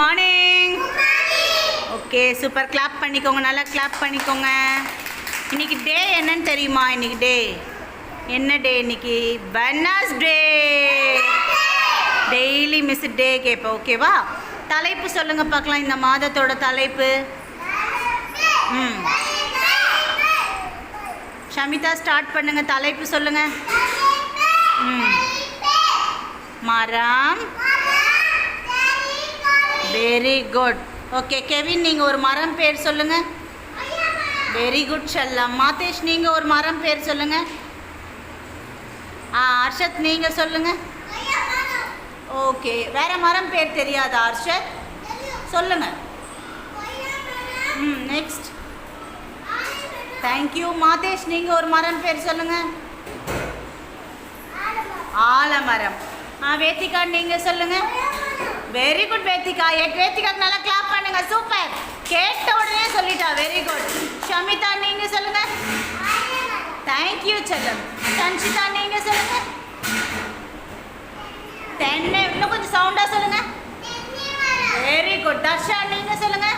Morning okay super clap பண்ணிக்கோங்க. நல்லா clap பண்ணிக்கோங்க. இன்னைக்கு டே என்னன்னு தெரியுமா? இன்னைக்கு டே என்ன டே இன்னைக்கு? டே டெய்லி மிஸ் டே கேட்பேன் ஓகேவா தலைப்பு சொல்லுங்க பார்க்கலாம். இந்த மாதத்தோட தலைப்பு. ம். ஷமிதா ஸ்டார்ட் பண்ணுங்க. தலைப்பு சொல்லுங்க. ம். மரம். வெரி குட் ஓகே கெவின் நீங்கள் ஒரு மரம் பேர் சொல்லுங்கள் வெரி குட் செல்லம். மாதேஷ் நீங்கள் ஒரு மரம் பேர் சொல்லுங்கள் ஆ அர்ஷத் நீங்கள் சொல்லுங்கள் ஓகே வேறு மரம் பேர் தெரியாதா அர்ஷத்? சொல்லுங்கள் ம் நெக்ஸ்ட் தேங்க்யூ மாதேஷ் நீங்கள் ஒரு மரம் பேர் சொல்லுங்கள் ஆலமரம். ஆ வேத்திகா நீங்கள் சொல்லுங்கள் வெரி குட் வேத்திகா என் வேத்திகாக்கு நல்லா கிளாப் பண்ணுங்க. சூப்பர் கேட்ட உடனே சொல்லிட்டா. வெரி குட் ஷமிதா நீங்க சொல்லுங்க. தேங்க்யூ செல்லம் சன்ஷிதா நீங்க சொல்லுங்க. தென்னை இன்னும் கொஞ்சம் சவுண்டா சொல்லுங்க. வெரி குட் தர்ஷா நீங்க சொல்லுங்க.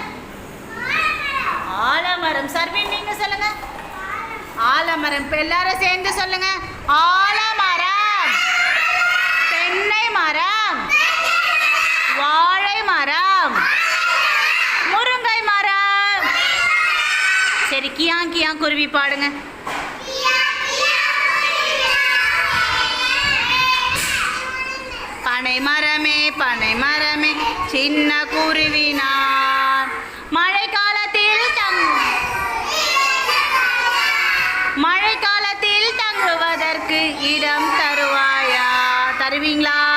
ஆலமரம் சர்வின் நீங்க சொல்லுங்க. ஆலமரம் இப்ப எல்லாரும் சேர்ந்து சொல்லுங்க. ஆலமரம். தென்னை மரம். வாழை மரம். முருங்கை மரம். சரி கியா கியா குருவி பாடுங்க. பனை மரமே பனை மரமே சின்ன குருவினா மழைக்காலத்தில் மழை காலத்தில் தங்குவதற்கு இடம் தருவாயா? தருவீங்களா?